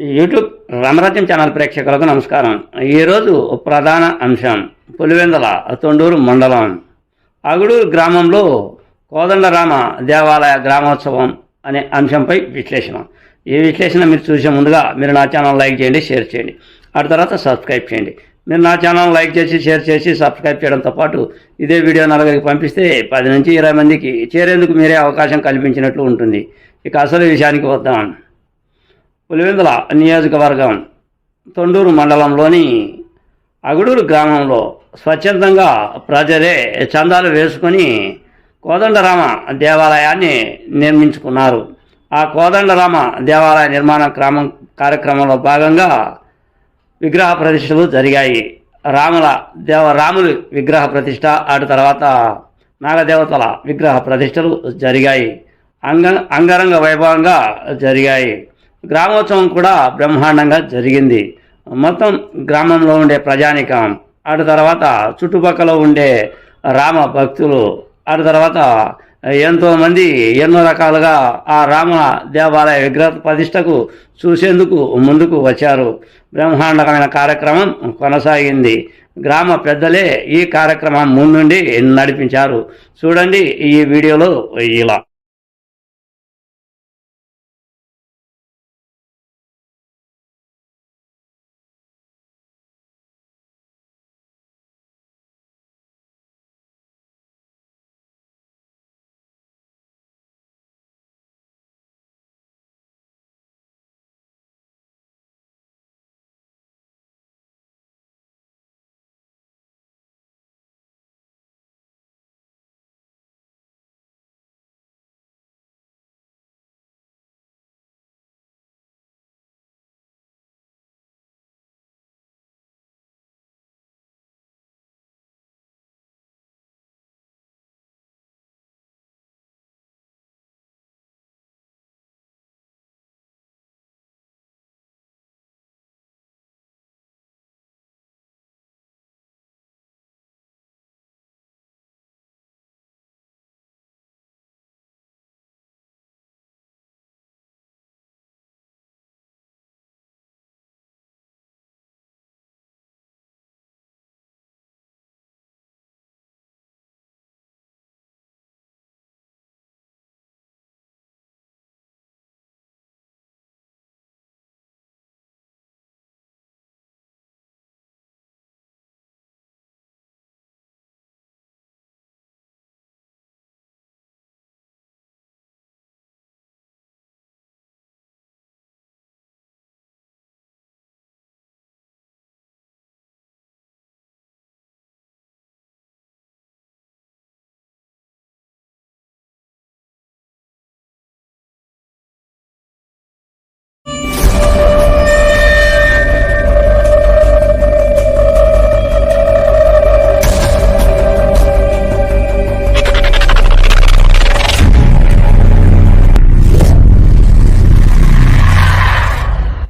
YouTube రామరాజ్యం channel ప్రేక్షకులకు నమస్కారం. ఈరోజు ప్రధాన అంశం పులివెందల తొండూరు మండలం అగుడూరు గ్రామంలో కోదండరామ దేవాలయ గ్రామోత్సవం అనే అంశంపై విశ్లేషణ. ఈ విశ్లేషణ మీరు చూసే ముందుగా మీరు నా ఛానల్ లైక్ చేయండి షేర్ చేయండి. ఆ తర్వాత సబ్స్క్రైబ్ చేయండి. మీరు నా ఛానల్ లైక్ చేసి షేర్ చేసి సబ్స్క్రైబ్ చేయడంతో పాటు ఇదే వీడియో నలుగురికి పంపిస్తే పది నుంచి ఇరవై మందికి చేరేందుకు మీరే అవకాశం కల్పించినట్లు ఉంటుంది. ఇక అసలు విషయానికి వద్దాం. పులివెందుల నియోజకవర్గం తొండూరు మండలంలోని అగుడూరు గ్రామంలో స్వచ్ఛందంగా ప్రజలే చందాలు వేసుకొని కోదండరామ దేవాలయాన్ని నిర్మించుకున్నారు. ఆ కోదండరామ దేవాలయ నిర్మాణ క్రమం కార్యక్రమంలో భాగంగా విగ్రహ ప్రతిష్టలు జరిగాయి. రాముల దేవ రాములు విగ్రహ ప్రతిష్ట ఆటి తర్వాత నాగదేవతల విగ్రహ ప్రతిష్టలు జరిగాయి. అంగ అంగరంగ వైభవంగా జరిగాయి. గ్రామోత్సవం కూడా బ్రహ్మాండంగా జరిగింది. మొత్తం గ్రామంలో ఉండే ప్రజానికం అటు తర్వాత చుట్టుపక్కల ఉండే రామ భక్తులు అటు తర్వాత ఎంతోమంది ఎన్నో రకాలుగా ఆ రామ దేవాలయ విగ్రహ ప్రతిష్టకు చూసేందుకు ముందుకు వచ్చారు. బ్రహ్మాండమైన కార్యక్రమం కొనసాగింది. గ్రామ పెద్దలే ఈ కార్యక్రమం ముందుండి నడిపించారు. చూడండి ఈ వీడియోలో ఇలా.